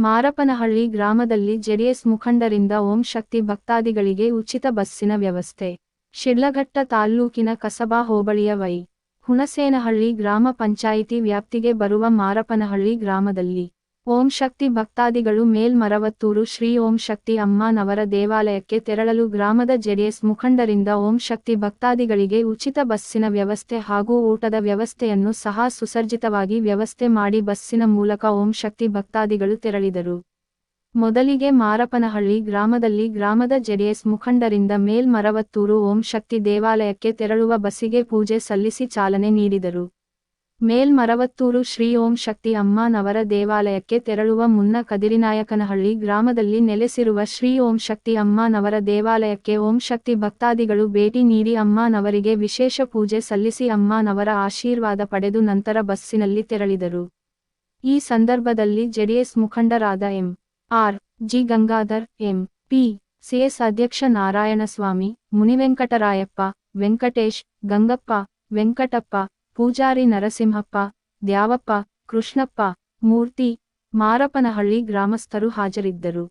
ಮಾರಪನಹಳ್ಳಿ ಗ್ರಾಮದಲ್ಲಿ ಜೆಡಿಎಸ್ ಮುಖಂಡರಿಂದ ಓಂ ಶಕ್ತಿ ಭಕ್ತಾದಿಗಳಿಗೆ ಉಚಿತ ಬಸ್ಸಿನ ವ್ಯವಸ್ಥೆ. ಶಿಡ್ಲಘಟ್ಟ ತಾಲ್ಲೂಕಿನ ಕಸಬಾ ಹೋಬಳಿಯ ವೈ ಹುಣಸೇನಹಳ್ಳಿ ಗ್ರಾಮ ಪಂಚಾಯಿತಿ ವ್ಯಾಪ್ತಿಗೆ ಬರುವ ಮಾರಪನಹಳ್ಳಿ ಗ್ರಾಮದಲ್ಲಿ ಓಂ ಶಕ್ತಿ ಭಕ್ತಾದಿಗಳು ಮೇಲ್ಮರವತ್ತೂರು ಶ್ರೀ ಓಂ ಶಕ್ತಿ ಅಮ್ಮನವರ ದೇವಾಲಯಕ್ಕೆ ತೆರಳಲು ಗ್ರಾಮದ ಜೆಡಿಎಸ್ ಮುಖಂಡರಿಂದ ಓಂ ಶಕ್ತಿ ಭಕ್ತಾದಿಗಳಿಗೆ ಉಚಿತ ಬಸ್ಸಿನ ವ್ಯವಸ್ಥೆ ಹಾಗೂ ಊಟದ ವ್ಯವಸ್ಥೆಯನ್ನು ಸಹ ಸುಸರ್ಜಿತವಾಗಿ ವ್ಯವಸ್ಥೆ ಮಾಡಿ ಬಸ್ಸಿನ ಮೂಲಕ ಓಂ ಶಕ್ತಿ ಭಕ್ತಾದಿಗಳು ತೆರಳಿದರು. ಮೊದಲಿಗೆ ಮಾರಪನಹಳ್ಳಿ ಗ್ರಾಮದಲ್ಲಿ ಗ್ರಾಮದ ಜೆಡಿಎಸ್ ಮುಖಂಡರಿಂದ ಮೇಲ್ಮರವತ್ತೂರು ಓಂ ಶಕ್ತಿ ದೇವಾಲಯಕ್ಕೆ ತೆರಳುವ ಬಸ್ಸಿಗೆ ಪೂಜೆ ಸಲ್ಲಿಸಿ ಚಾಲನೆ ನೀಡಿದರು. ಮೇಲ್ಮರವತ್ತೂರು ಶ್ರೀ ಓಂ ಶಕ್ತಿ ಅಮ್ಮನವರ ದೇವಾಲಯಕ್ಕೆ ತೆರಳುವ ಮುನ್ನ ಕದಿರಿನಾಯಕನಹಳ್ಳಿ ಗ್ರಾಮದಲ್ಲಿ ನೆಲೆಸಿರುವ ಶ್ರೀ ಓಂ ಶಕ್ತಿ ಅಮ್ಮನವರ ದೇವಾಲಯಕ್ಕೆ ಓಂ ಶಕ್ತಿ ಭಕ್ತಾದಿಗಳು ಭೇಟಿ ನೀಡಿ ಅಮ್ಮನವರಿಗೆ ವಿಶೇಷ ಪೂಜೆ ಸಲ್ಲಿಸಿ ಅಮ್ಮನವರ ಆಶೀರ್ವಾದ ಪಡೆದು ನಂತರ ಬಸ್ಸಿನಲ್ಲಿ ತೆರಳಿದರು. ಈ ಸಂದರ್ಭದಲ್ಲಿ ಜೆಡಿಎಸ್ ಮುಖಂಡರಾದ M. R. G. Gangadhar, M. P. CS ಅಧ್ಯಕ್ಷ ನಾರಾಯಣಸ್ವಾಮಿ, ಮುನಿವೆಂಕಟರಾಯಪ್ಪ, ವೆಂಕಟೇಶ್, ಗಂಗಪ್ಪ, ವೆಂಕಟಪ್ಪ ಪೂಜಾರಿ ನರಸಿಂಹಪ್ಪ ದ್ಯಾವಪ್ಪ ಕೃಷ್ಣಪ್ಪ ಮೂರ್ತಿ ಮಾರಪನಹಳ್ಳಿ ಗ್ರಾಮಸ್ಥರು ಹಾಜರಿದ್ದರು.